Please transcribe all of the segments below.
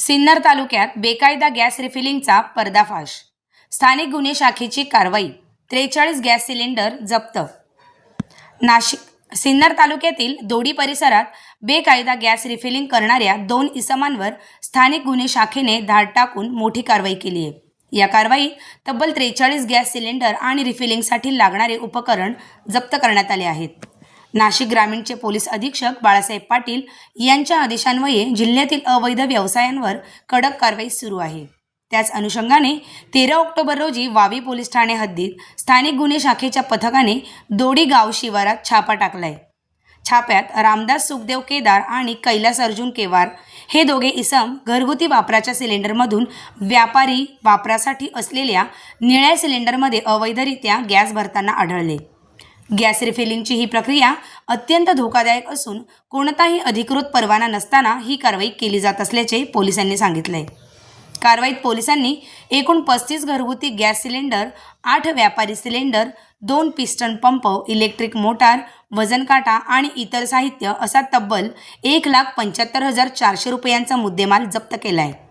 सिन्नर तालुक्यात बेकायदा गॅस रिफिलिंगचा पर्दाफाश. स्थानिक गुन्हे शाखेची कारवाई. त्रेचाळीस गॅस सिलेंडर जप्त. नाशिक सिन्नर तालुक्यातील दोडी परिसरात बेकायदा गॅस रिफिलिंग करणाऱ्या दोन इसमांवर स्थानिक गुन्हे शाखेने धाड टाकून मोठी कारवाई केली आहे. या कारवाईत तब्बल त्रेचाळीस गॅस सिलेंडर आणि रिफिलिंगसाठी लागणारे उपकरण जप्त करण्यात आले आहेत. नाशिक ग्रामीणचे पोलीस अधीक्षक बाळासाहेब पाटील यांच्या आदेशान्वये जिल्ह्यातील अवैध व्यवसायांवर कडक कारवाई सुरू आहे. त्याच अनुषंगाने तेरा ऑक्टोबर रोजी वावी पोलीस ठाणे हद्दीत स्थानिक गुन्हे शाखेच्या पथकाने दोडी गाव शिवारात छापा टाकलाय. छाप्यात रामदास सुखदेव केदार आणि कैलास अर्जुन केवार हे दोघे इसम घरगुती वापराच्या सिलेंडरमधून व्यापारी वापरासाठी असलेल्या निळ्या सिलेंडरमध्ये अवैधरित्या गॅस भरताना आढळले. गॅस रिफिलिंगची ही प्रक्रिया अत्यंत धोकादायक असून कोणताही अधिकृत परवाना नसताना ही कारवाई केली जात असल्याचे पोलिसांनी सांगितले कारवाईत पोलिसांनी एकूण पस्तीस घरगुती गॅस सिलेंडर आठ व्यापारी सिलेंडर दोन पिस्टन पंप इलेक्ट्रिक मोटार वजन काटा आणि इतर साहित्य असा तब्बल एक लाख पंच्याहत्तर हजार चारशे रुपयांचा मुद्देमाल जप्त केला आहे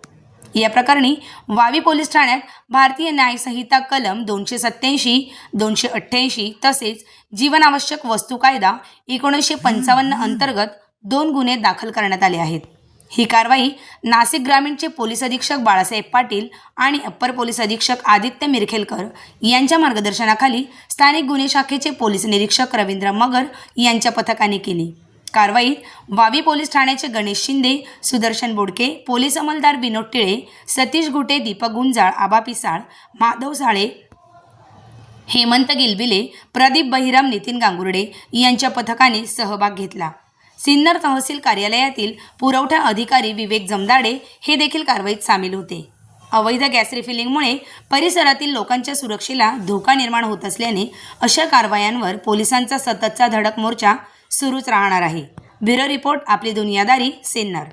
या प्रकरणी वावी पोलीस ठाण्यात भारतीय न्यायसंहिता कलम दोनशे सत्याऐंशी दोनशे अठ्ठ्याऐंशी तसेच जीवनावश्यक वस्तू कायदा एकोणीसशे पंचावन्न अंतर्गत दोन गुन्हे दाखल करण्यात आले आहेत. ही कारवाई नाशिक ग्रामीणचे पोलीस अधीक्षक बाळासाहेब पाटील आणि अप्पर पोलीस अधीक्षक आदित्य मिरखेलकर यांच्या मार्गदर्शनाखाली स्थानिक गुन्हे शाखेचे पोलीस निरीक्षक रवींद्र मगर यांच्या पथकाने केली. कारवाईत वावी पोलीस ठाण्याचे गणेश शिंदे सुदर्शन बोडके पोलीस अंमलदार विनोद टिळे सतीश गुटे दीपक गुंजाळ आबा पिसाळ माधव साळे हेमंत गिलबिले प्रदीप बहिराम नितीन गांगुर्डे यांच्या पथकाने सहभाग घेतला. सिन्नर तहसील कार्यालयातील पुरवठा अधिकारी विवेक जमदाडे हे देखील कारवाईत सामील होते. अवैध गॅस रिफिलिंगमुळे परिसरातील लोकांच्या सुरक्षेला धोका निर्माण होत असल्याने अशा कारवायांवर पोलिसांचा सततचा धडक मोर्चा सुरूच राहणार आहे. ब्युरो रिपोर्ट आपली दुनियादारी सिन्नर.